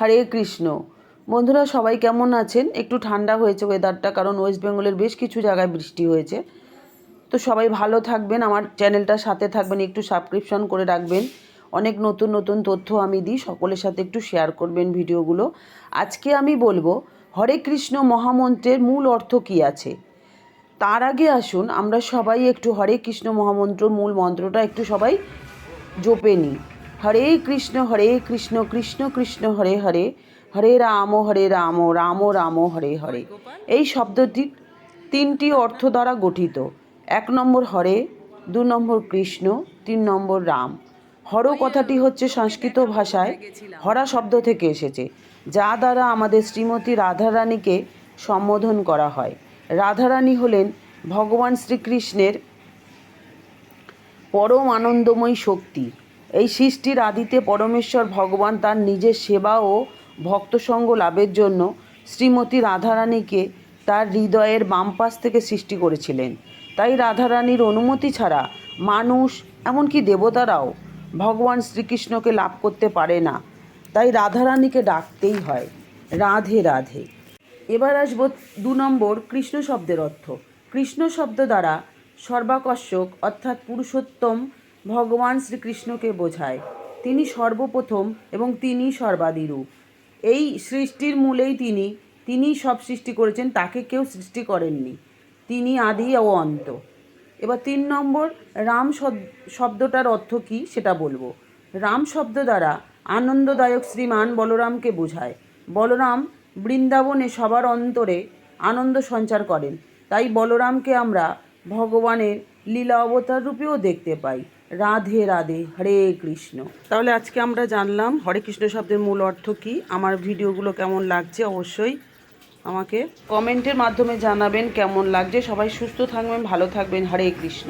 হরে কৃষ্ণ। বন্ধুরা, সবাই কেমন আছেন? একটু ঠান্ডা হয়েছে ওয়েদারটা কারণ ওয়েস্ট বেঙ্গলের বেশ কিছু জায়গায় বৃষ্টি হয়েছে। তো সবাই ভালো থাকবেন, আমার চ্যানেলটার সাথে থাকবেন, একটু সাবস্ক্রিপশন করে রাখবেন। অনেক নতুন নতুন তথ্য আমি দিই, সকলের সাথে একটু শেয়ার করবেন ভিডিওগুলো। আজকে আমি বলব, হরে কৃষ্ণ মহামন্ত্রের মূল অর্থ কী আছে? তার আগে আসুন, আমরা সবাই একটু হরে কৃষ্ণ মহামন্ত্র মূল মন্ত্রটা একটু সবাই জোপে নিই। হরে কৃষ্ণ হরে কৃষ্ণ কৃষ্ণ কৃষ্ণ, হরে হরে হরে রাম হরে রাম রাম রাম, হরে হরে। এই শব্দটি তিনটি অর্থ দ্বারা গঠিত। এক নম্বর হরে, দু নম্বর কৃষ্ণ, তিন নম্বর রাম। হর কথাটি হচ্ছে সংস্কৃত ভাষায় হরা শব্দ থেকে এসেছে, যা দ্বারা আমাদের শ্রীমতী রাধারানীকে সম্বোধন করা হয়। রাধারানী হলেন ভগবান শ্রীকৃষ্ণের পরম আনন্দময়ী শক্তি। এই সৃষ্টির আদিতে পরমেশ্বর ভগবান তার নিজের সেবা ও ভক্তসঙ্গ লাভের জন্য শ্রীমতী রাধারানীকে তার হৃদয়ের বাম পাশ থেকে সৃষ্টি করেছিলেন। তাই রাধারানীর অনুমতি ছাড়া মানুষ, এমনকি দেবতারাও ভগবান শ্রীকৃষ্ণকে লাভ করতে পারে না। তাই রাধারানীকে ডাকতেই হয়, রাধে রাধে। এবার আসব দু নম্বর কৃষ্ণ শব্দের অর্থ। কৃষ্ণ শব্দ দ্বারা সর্বাকর্ষক অর্থাৎ পুরুষোত্তম ভগবান শ্রীকৃষ্ণকে বোঝায়। তিনি সর্বপ্রথম এবং তিনি সর্বাদিরূপ। এই সৃষ্টির মূলেই তিনি, তিনিই সব সৃষ্টি করেছেন, তাকে কেউ সৃষ্টি করেননি। তিনি আদি ও অন্ত। এবার তিন নম্বর, রাম শব- শব্দটার অর্থ কী সেটা বলব। রাম শব্দ দ্বারা আনন্দদায়ক শ্রীমান বলরামকে বোঝায়। বলরাম বৃন্দাবনে সবার অন্তরে আনন্দ সঞ্চার করেন। তাই বলরামকে আমরা ভগবানের লীলা অবতার রূপেও দেখতে পাই। রাধে রাধে, হরে কৃষ্ণ। তাহলে আজকে আমরা জানলাম হরে কৃষ্ণ শব্দের মূল অর্থ কি, আমার ভিডিওগুলো কেমন লাগছে অবশ্যই আমাকে কমেন্টের মাধ্যমে জানাবেন কেমন লাগছে। সবাই সুস্থ থাকবেন, ভালো থাকবেন, হরে কৃষ্ণ।